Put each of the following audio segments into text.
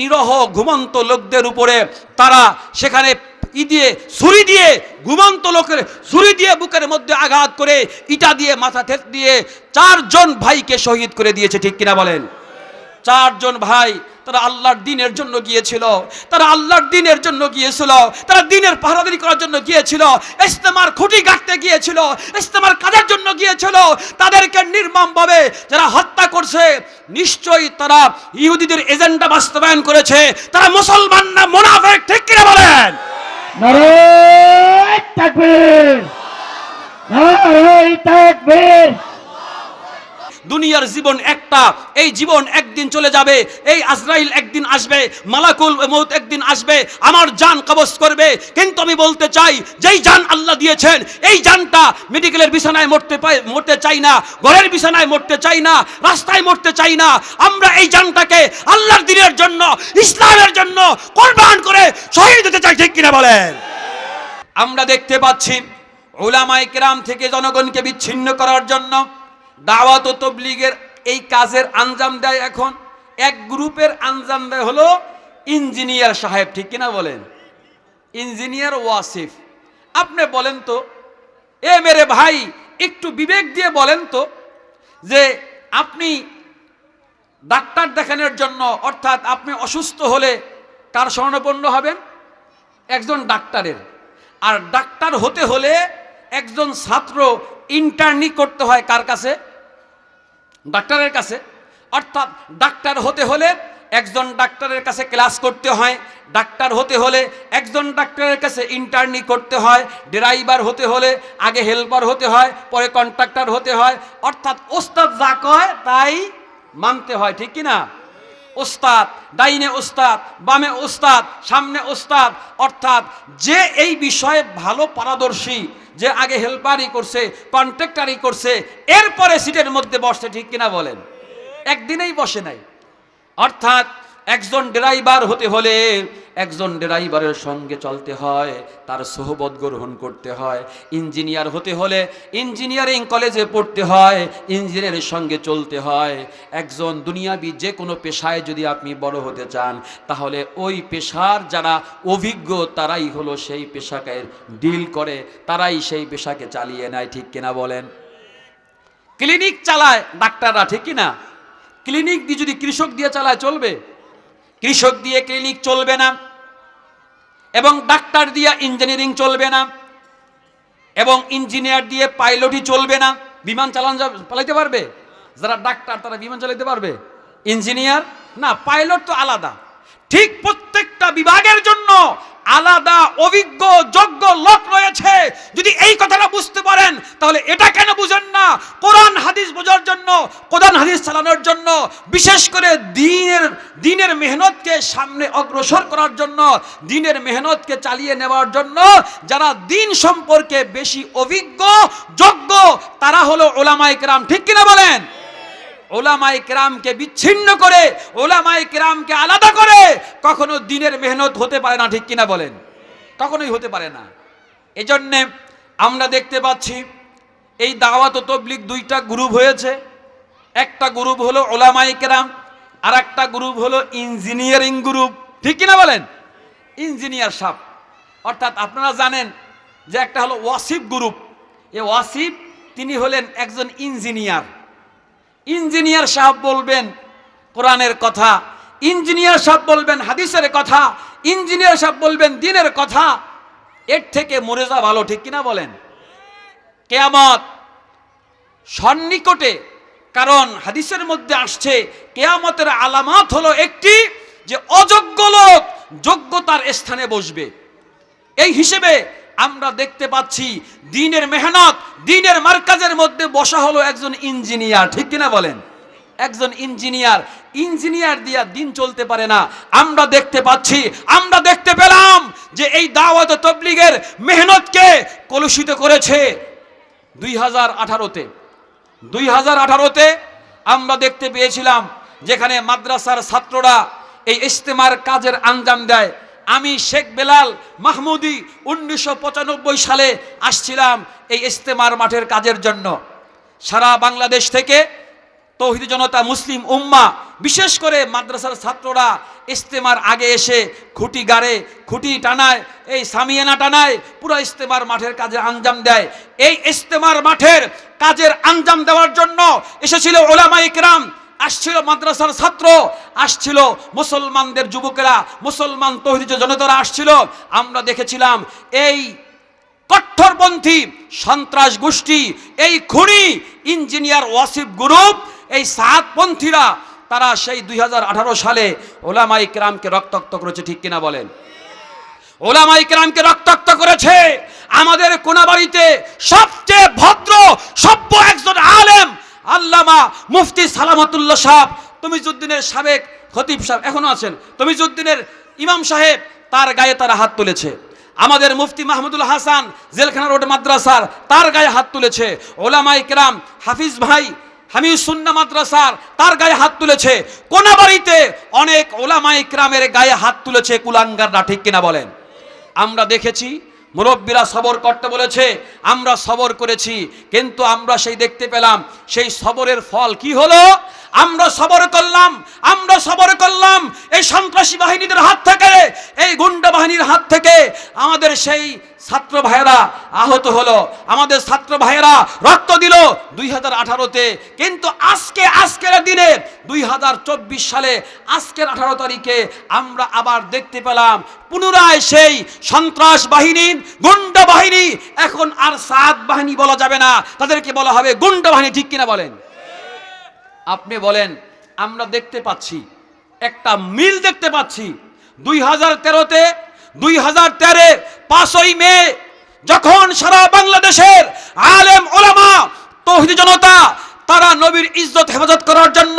নিরহ ঘুমন্ত লোকদের উপরে তারা সেখানে ই দিয়ে, ছুরি দিয়ে, ঘুমন্ত লোকের ছুরি দিয়ে বুকের মধ্যে আঘাত করে ইটা দিয়ে, মাথা ঠেক দিয়ে চারজন ভাইকে শহীদ করে দিয়েছে, ঠিক কিনা বলেন? চারজন ভাই তারা আল্লাহর দিনের জন্য গিয়েছিল, তারা আল্লাহর দিনের জন্য গিয়েছিল, তারা দিনের পাহারাদারি করার জন্য গিয়েছিল ইস্তেমার খুঁটি গাঁটতে গিয়েছিল ইস্তেমার কাজের জন্য গিয়েছিল, তাদেরকে নির্মমভাবে যারা হত্যা করছে, নিশ্চয়ই তারা ইহুদিদের এজেন্ডা বাস্তবায়ন করেছে, তারা মুসলমান না মোনাফেক, ঠিক কিনা বলেন? নারায় তাকবীর নারায় তাকবীর দুনিয়ার জীবন একটা, এই জীবন একদিন চলে যাবে, এই আজরাইল একদিন আসবে, মালাকুল মৌত একদিন আসবে, আমার জান কবজ করবে। কিন্তু আমি বলতে চাই, যেই জান আল্লাহ দিয়েছেন, এই জানটা মেডিকেলের বিছানায় মরতে মরতে চাই না, ঘরের বিছানায় মরতে চাই না, রাস্তায় মরতে চাই না, আমরা এই জানটাকে আল্লাহর দিনের জন্য, ইসলামের জন্য কোরবান করে শহীদ হতে চাই, ঠিক কিনা বলেন? আমরা দেখতে পাচ্ছি ওলামাই কেরাম থেকে জনগণকে বিচ্ছিন্ন করার জন্য দাওয়াত ও তবলিগের এই কাজের আঞ্জাম দেয় এখন। এক গ্রুপের আঞ্জাম দেয় হলো ইঞ্জিনিয়ার সাহেব, ঠিক কিনা বলেন? ইঞ্জিনিয়ার ওয়াসিফ। আপনি বলেন তো, এ মেরে ভাই, একটু বিবেক দিয়ে বলেন তো যে আপনি ডাক্তার দেখানোর জন্য, অর্থাৎ আপনি অসুস্থ হলে কার স্বর্ণপন্ন হবেন? একজন ডাক্তারের। আর ডাক্তার হতে হলে একজন ছাত্র ইন্টার্নি করতে হয় কার কাছে? ডাক্তারের কাছে। অর্থাৎ ডাক্তার হতে হলে একজন ডাক্তারের কাছে ক্লাস করতে হয়। ডাক্তার হতে হলে একজন ডাক্তারের কাছে ইন্টার্নি করতে হয়। ড্রাইভার হতে হলে আগে হেল্পার হতে হয়, পরে কন্ট্রাক্টর হতে হয়। অর্থাৎ ওস্তাদ যা কয় তাই মানতে হয়, ঠিক কি না ওস্তাদ, ডাইনে ওস্তাদ, বামে ওস্তাদ, সামনে ওস্তাদ। অর্থাৎ যে এই বিষয়ে ভালো পারদর্শী যে আগে হেল্পারই করছে, কন্ট্রাক্টারই করছে, এরপরে সিটের মধ্যে বসে ঠিক কিনা বলেন? একদিনেই বসে নাই। অর্থাৎ একজন ড্রাইভার হতে হলে একজন ড্রাইভারের সঙ্গে চলতে হয়, তার সোহবত গ্রহণ করতে হয়। ইঞ্জিনিয়ার হতে হলে ইঞ্জিনিয়ারিং কলেজে পড়তে হয়, ইঞ্জিনিয়ারের সঙ্গে চলতে হয়। একজন দুনিয়াবি যে কোনো পেশায় যদি আপনি বড় হতে চান, তাহলে ওই পেশার যারা অভিজ্ঞ, তারাই হলো সেই পেশাকে ডিল করে, তারাই সেই পেশাকে চালিয়ে নেয়, ঠিক কিনা বলেন? ক্লিনিক চালায়, ডাক্তাররা ঠিক কিনা? ক্লিনিক দিয়ে যদি কৃষক দিয়ে চালায়, চলবে? কৃষক দিয়ে ক্লিনিক চলবে না, এবং ডাক্তার দিয়ে ইঞ্জিনিয়ারিং চলবে না, এবং ইঞ্জিনিয়ার দিয়ে পাইলটই চলবে না, বিমান চালান যাবে চালাইতে পারবে? যারা ডাক্তার, তারা বিমান চালাইতে পারবে? ইঞ্জিনিয়ার? না, পাইলট তো আলাদা। ঠিক প্রত্যেকটা বিভাগের জন্য আলাদা, অভিজ্ঞ, যোগ্য লোক তাহলে এটা কেন বুঝেন না? কোরআন হাদিস বোঝার জন্য, কোরআন হাদিস চালানোর জন্য, বিশেষ করে দিনের দিনের মেহনতকে সামনে অগ্রসর করার জন্য, দিনের মেহনতকে চালিয়ে নেওয়ার জন্য যারা দিন সম্পর্কে বেশি অভিজ্ঞ, যোগ্য, তারা হলো ওলামাই কেরাম। ঠিক কিনা বলেন? ওলামাই কেরামকে বিচ্ছিন্ন করে ওলামাই কেরামকে আলাদা করে কখনো দিনের মেহনত হতে পারে না, ঠিক কিনা বলেন? কখনোই হতে পারে না। এজন্যে আমরা দেখতে পাচ্ছি এই দাওয়াত তবলিক দুইটা গ্রুপ হয়েছে। একটা গ্রুপ হলো ওলামাই কেরাম আর একটা গ্রুপ হলো ইঞ্জিনিয়ারিং গ্রুপ। ঠিক কিনা বলেন? ইঞ্জিনিয়ার সাপ। অর্থাৎ আপনারা জানেন যে একটা হলো ওয়াসিফ গ্রুপ। এ ওয়াসিফ, তিনি হলেন একজন ইঞ্জিনিয়ার। ইঞ্জিনিয়ার সাহেব বলবেন কোরআনের কথা, ইঞ্জিনিয়ার সাহেব বলবেন হাদিসের কথা, ইঞ্জিনিয়ার সাহেব বলবেন দিনের কথা। এর থেকে মরে যা ভালো, ঠিক কিনা বলেন? কেয়ামত সন্নিকটে, কারণ হাদিসের মধ্যে আসছে, কেয়ামতের আলামত হলো একটি যে অযোগ্য লোক যোগ্যতার স্থানে বসবে। এই হিসেবে আমরা দেখতে পাচ্ছি, দিনের মেহনত, দিনের মার্কাজের মধ্যে বসা হলো একজন ইঞ্জিনিয়ার, ঠিক কিনা বলেন? একজন ইঞ্জিনিয়ার ইঞ্জিনিয়ার দিয়া দিন চলতে পারে না। আমরা দেখতে পাচ্ছি, আমরা দেখতে পেলাম যে এই দাওয়াত তবলিগের মেহনতকে কলুষিত করেছে। দুই হাজার আঠারোতে দুই হাজার আঠারোতে আমরা দেখতে পেয়েছিলাম যেখানে মাদ্রাসার ছাত্ররা এই ইস্তেমার কাজের আঞ্জাম দেয়। আমি শেখ বেলাল মাহমুদি উনিশশো পঁচানব্বই সালে আসছিলাম এই ইস্তেমার মাঠের কাজের জন্য। সারা বাংলাদেশ থেকে তৌহিদ জনতা, মুসলিম উম্মা, বিশেষ করে মাদ্রাসার ছাত্ররা ইস্তেমার আগে এসে খুঁটি গাড়ে, খুঁটি টানায়, এই সামিয়ানা টানায়, পুরো ইস্তেমার মাঠের কাজে আঞ্জাম দেয়। এই ইস্তেমার মাঠের কাজের আঞ্জাম দেওয়ার জন্য এসেছিল ওলামা ইকরাম আসছিল মাদ্রাসার ছাত্র, আসছিল মুসলমানদের যুবকেরা, মুসলমান তৌহিদ জনতারা আসছিল। আমরা দেখেছিলাম এই কট্টরপন্থী সন্ত্রাস গোষ্ঠী, এই খুনি ইঞ্জিনিয়ার ওয়াসিফ গ্রুপ এই সাতপন্থীরা তারা সেই দুই হাজার আঠারো সালে ওলামাই কেরামকে রক্তাক্ত করেছে, ঠিক কিনা বলেন? ওলামাই কেরামকে রক্তাক্ত করেছে। আমাদের কোনাবাড়িতে সবচেয়ে ভদ্র, সভ্য একজন আলেম, আল্লামা মুফতি সালামতুল্লাহ সাহেব, তমিজুদ্দিনের সাবেক খতিব সাহেব, এখনও আছেন, তমিজুদ্দিনের ইমাম সাহেব, তার গায়ে তারা হাত তুলেছে। আমাদের মুফতি মাহমুদুল হাসান, জেলখানা রোড মাদ্রাসার, তার গায়ে হাত তুলেছে। ওলামাই কেরাম হাফিজ ভাই হামিদ সুন্না মাদ্রাসার তার গায়ে হাত তুলেছে। কোনাবাড়িতে অনেক ওলামাই কেরামের গায়ে হাত তুলেছে কুলাঙ্গাররা, ঠিক কিনা বলেন? আমরা দেখেছি, মুরব্বীরা সবর করতে বলেছে, আমরা সবর করেছি, কিন্তু আমরা সেই দেখতে পেলাম, সেই সবরের ফল কি হলো? আমরা সবর করলাম, আমরা সবর করলাম, এই সন্ত্রাসী বাহিনীদের হাত থেকে, এই গুন্ডা বাহিনীর হাত থেকে আমাদের সেই ছাত্র ভাইয়েরা, আহত হলো। আমাদের ছাত্র ভাইয়েরা, রক্ত দিল দুই হাজার আঠারোতে। কিন্তু আজকে, আজকের দিনে, দুই হাজার চব্বিশ সালে, আজকের আঠারো তারিখে আমরা আবার দেখতে পেলাম, পুনরায় সেই সন্ত্রাস বাহিনী, গুন্ডা বাহিনী, এখন আর সাত বাহিনী বলা যাবে না। তাদেরকে বলা হবে গুন্ডা বাহিনী, ঠিক কিনা বলেন? আপনি বলেন, আমরা দেখতে পাচ্ছি, একটা মিল দেখতে পাচ্ছি, দুই হাজার তেরোতে দুই হাজার তেরে পাঁচই মে, যখন সারা বাংলাদেশের আলেম ওলামা, তৌহিদ জনতা, তারা নবীর ইজ্জত হেফাজত করার জন্য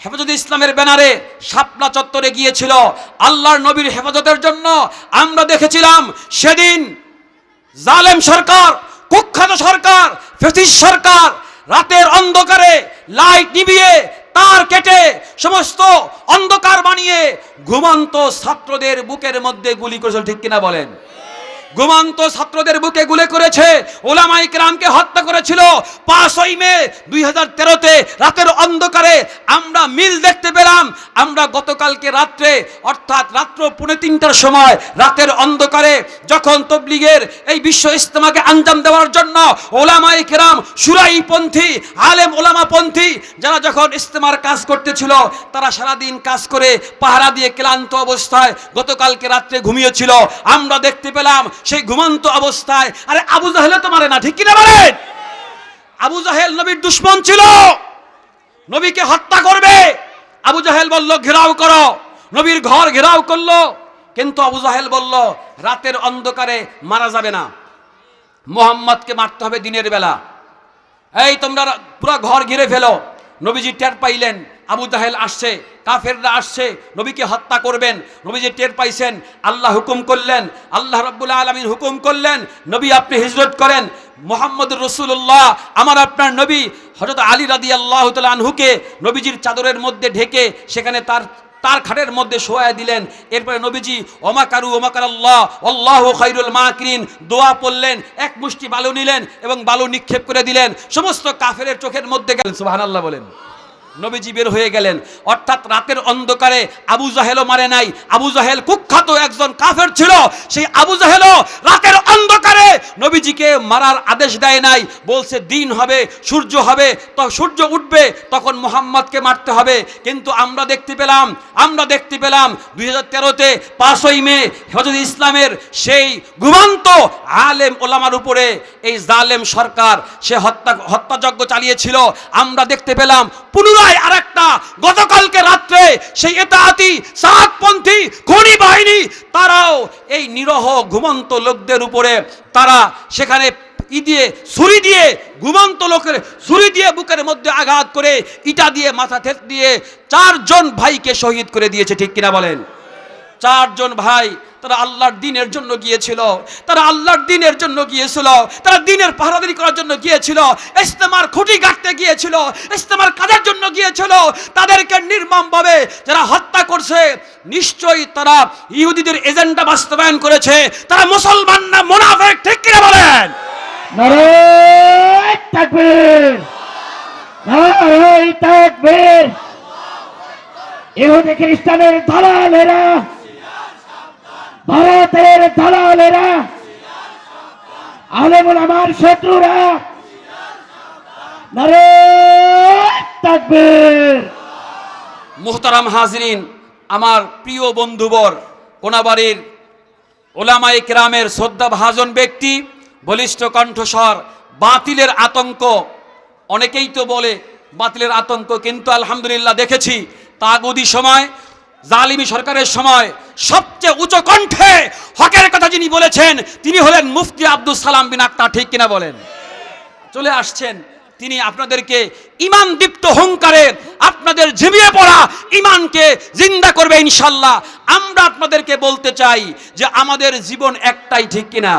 হেফাজত ইসলামের ব্যানারে শাপলা চত্বরে গিয়েছিল। আল্লাহর নবীর হেফাজতের জন্য আমরা দেখেছিলাম সেদিন জালেম সরকার, কুখ্যাত সরকার ফেসিস সরকার, রাতের অন্ধকারে লাইট নিভিয়ে তার কেটে সমস্ত অন্ধকার বানিয়ে ঘুমন্ত ছাত্রদের বুকের মধ্যে গুলি করেছিল ঠিক কিনা বলেন? ঘুমন্ত ছাত্রদের বুকে গুলে করেছে। ওলামাই কেরামকে হত্যা করেছিল। পাঁচই মে দুই হাজার তেরোতে রাতের অন্ধকারে আমরা মিল দেখতে পেলাম। আমরা গতকালকে রাত্রে, অর্থাৎ রাত্র পুনে তিনটার সময় রাতের অন্ধকারে যখন তবলিগের এই বিশ্ব ইস্তেমাকে আঞ্জাম দেওয়ার জন্য ওলামাই কেরাম সুরাই পন্থী আলেম ওলামা পন্থী যারা যখন ইস্তেমার কাজ করতেছিল, তারা সারাদিন কাজ করে পাহারা দিয়ে ক্লান্ত অবস্থায় গতকালকে রাত্রে ঘুমিয়েছিল। আমরা দেখতে পেলাম সেই ঘুমন্ত অবস্থায়, আরে আবু জাহেলে তো মারে না, ঠিক কিনা বলেন? আবু জাহেল নবীর দুশ্মন ছিল। নবীকে হত্যা করবে। আবু জাহেল বলল, ঘেরাও করো। নবীর ঘর ঘেরাও করল। কিন্তু আবু জাহেল বলল, রাতের অন্ধকারে মারা যাবে না। মোহাম্মদকে মারতে হবে দিনের বেলা। এই তোমরা পুরো ঘর ঘিরে ফেলো। নবীজি টের পাইলেন। আবু জাহেল আসছে, কাফেররা আসছে, নবীকে হত্যা করবেন, নবীজি টের পাইছেন, আল্লাহ হুকুম করলেন, আল্লাহ রব্বুল্লাহ আলমিন হুকুম করলেন, নবী আপনি হিজরত করেন মোহাম্মদ রসুল্লাহ আমার আপনার নবী হজরত আলী রাদি আল্লাহ আনহুকে নবীজির চাদরের মধ্যে ঢেকে সেখানে তার তার খাটের মধ্যে শোয়া দিলেন, এরপরে নবীজি ওমাকারু ওমাকার আল্লাহ আল্লাহ খাইরুল মাকরিন দোয়া পড়লেন, এক মুষ্টি বালু নিলেন এবং বালু নিক্ষেপ করে দিলেন, সমস্ত কাফেরের চোখের মধ্যে গেলেন আল্লাহ বলেন। নবীজি বের হয়ে গেলেন। অর্থাৎ রাতের অন্ধকারে আবু জাহেলও মারে নাই। আবু জাহেল কুখ্যাত একজন কাফের ছিল। সেই আবু জাহেলও রাতের অন্ধকারে নবীজিকে মারার আদেশ দেয় নাই। বলছে, দিন হবে, সূর্য হবে, তো সূর্য উঠবে, তখন মোহাম্মদকে মারতে হবে। কিন্তু আমরা দেখতে পেলাম, আমরা দেখতে পেলাম, দুই হাজার তেরোতে পাঁচই মে হজরত ইসলামের সেই ঘুমান্ত আলেম ওলামার উপরে এই জালেম সরকার সে হত্যা, হত্যাযজ্ঞ চালিয়েছিল। আমরা দেখতে পেলাম, পুনরায় আর একটা গতকালকে রাত্রে সেই এতাহাতি সাতপন্থী খনি বাহিনী, তারাও এই নিরহ ঘুমন্ত লোকদের উপরে তারা সেখানে ই দিয়ে, ছুরি দিয়ে, ঘুমন্ত লোকের ছুরি দিয়ে বুকের মধ্যে আঘাত করে ইটা দিয়ে, মাথা থেত দিয়ে চারজন ভাইকে শহীদ করে দিয়েছে, ঠিক কিনা বলেন? চারজন ভাই তারা আল্লাহর দিনের জন্য গিয়েছিল। তারা আল্লাহর দিনের জন্য গিয়েছিল। তারা দিনের পাহারাদারি করার জন্য গিয়েছিল। ইস্তেমার খুঁটি কাটতে গিয়েছিল। ইস্তেমার কাজের জন্য গিয়েছিল। তাদেরকে নির্মমভাবে যারা হত্যা করছে, নিশ্চয়ই তারা ইহুদিদের এজেন্ডা বাস্তবায়ন করেছে। তারা মুসলমান না মুনাফেক, ঠিক কিনা বলেন? ইহুদি খ্রিস্টানের দালালেরা ভারতের দালালেরা, আলেমুল আমার শত্রুরা মুহতারাম হাজরিন, আমার প্রিয় বন্ধুবর, কোনাবাড়ির ওলামায়ে কেরামের শ্রদ্ধা ভাজন ব্যক্তি, বলিষ্ঠ কণ্ঠস্বর, বাতিলের আতঙ্ক। অনেকেই তো বলে, বাতিলের আতঙ্ক কিন্তু আলহামদুলিল্লাহ দেখেছি। তাগুদি সময় জালিমি সরকারের সময় সবচেয়ে উচ্চ কণ্ঠে হকের কথা যিনি বলেছেন, তিনি হলেন মুফতি আব্দুল সালাম বিন আক্তার, ঠিক কিনা বলেন? চলে আসছেন, তিনি আপনাদেরকে ইমান দীপ্ত হংকারের আপনাদের ঝিমিয়ে পড়া ইমানকে জিন্দা করবে ইনশাল্লাহ। আমরা আপনাদেরকে বলতে চাই যে আমাদের জীবন একটাই, ঠিক কিনা?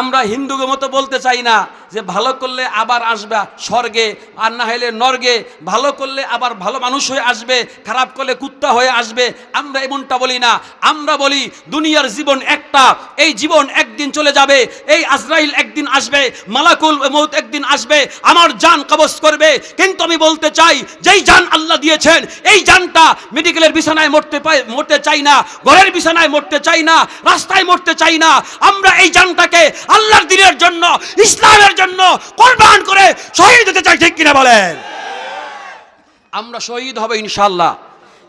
আমরা হিন্দুকে মতো বলতে চাই না যে ভালো করলে আবার আসবে স্বর্গে, আর না হলে নর্গে। ভালো করলে আবার ভালো মানুষ হয়ে আসবে, খারাপ করলে কুত্তা হয়ে আসবে। আমরা এমনটা বলি না। আমরা বলি দুনিয়ার জীবন একটা, এই জীবন একদিন চলে যাবে, এই আজরাইল একদিন আসবে, মালাকুল মৌত একদিন আসবে, আমার জান কবজ করবে। কিন্তু আমি বলতে চাই, যেই জান আল্লাহ দিয়েছেন, এই জানটা মেডিকেলের বিছানায় মরতে মরতে চাই না, ঘরের বিছানায় মরতে চাই না, রাস্তায় মরতে চাই না। আমরা এই জানটাকে আল্লাহর দিনের জন্য, ইসলামের জন্য কোরবান করে শহীদ হতে চাই ঠিক কিনা বলেন? আমরা শহীদ হবে ইনশাল্লাহ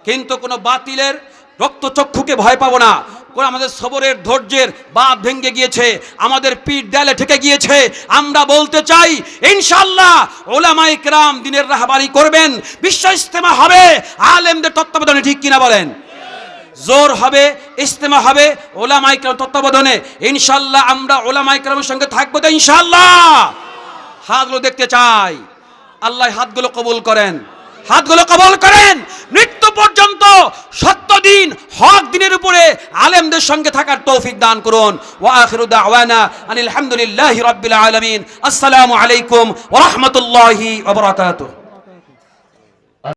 কিন্তু কোনো বাতিলের রক্তচক্ষুকে ভয় পাবো না। কোন আমাদের সবরের ধৈর্যের বাঁধ ভেঙে গিয়েছে, আমাদের পিঠ দেয়ালে ঠেকে গিয়েছে। আমরা বলতে চাই ইনশাল্লাহ ওলামাই কেরাম দিনের রাহাবারি করবেন, বিশ্ব ইস্তেমা হবে, আলেমদের তত্ত্বাবধানে ঠিক কিনা বলেন? জোর হবে, ইস্তেমা হবে ওলা মাইক্রাম তত্ত্বাবধানে। ইনশাল্লাহ আমরা ওলা কেরামের সঙ্গে থাকব তো ইনশাল্লাহ হাতগুলো দেখতে চাই। আল্লাহ হাতগুলো কবুল করেন। হাতগুলো কবল করেন। মৃত্যু পর্যন্ত সত্য দিন, হক দিনের উপরে আলেমদের সঙ্গে থাকার তৌফিক দান করুন। ওয়া আখিরু আনিল আসসালামু আলাইকুম রাহমাতুল্লাহি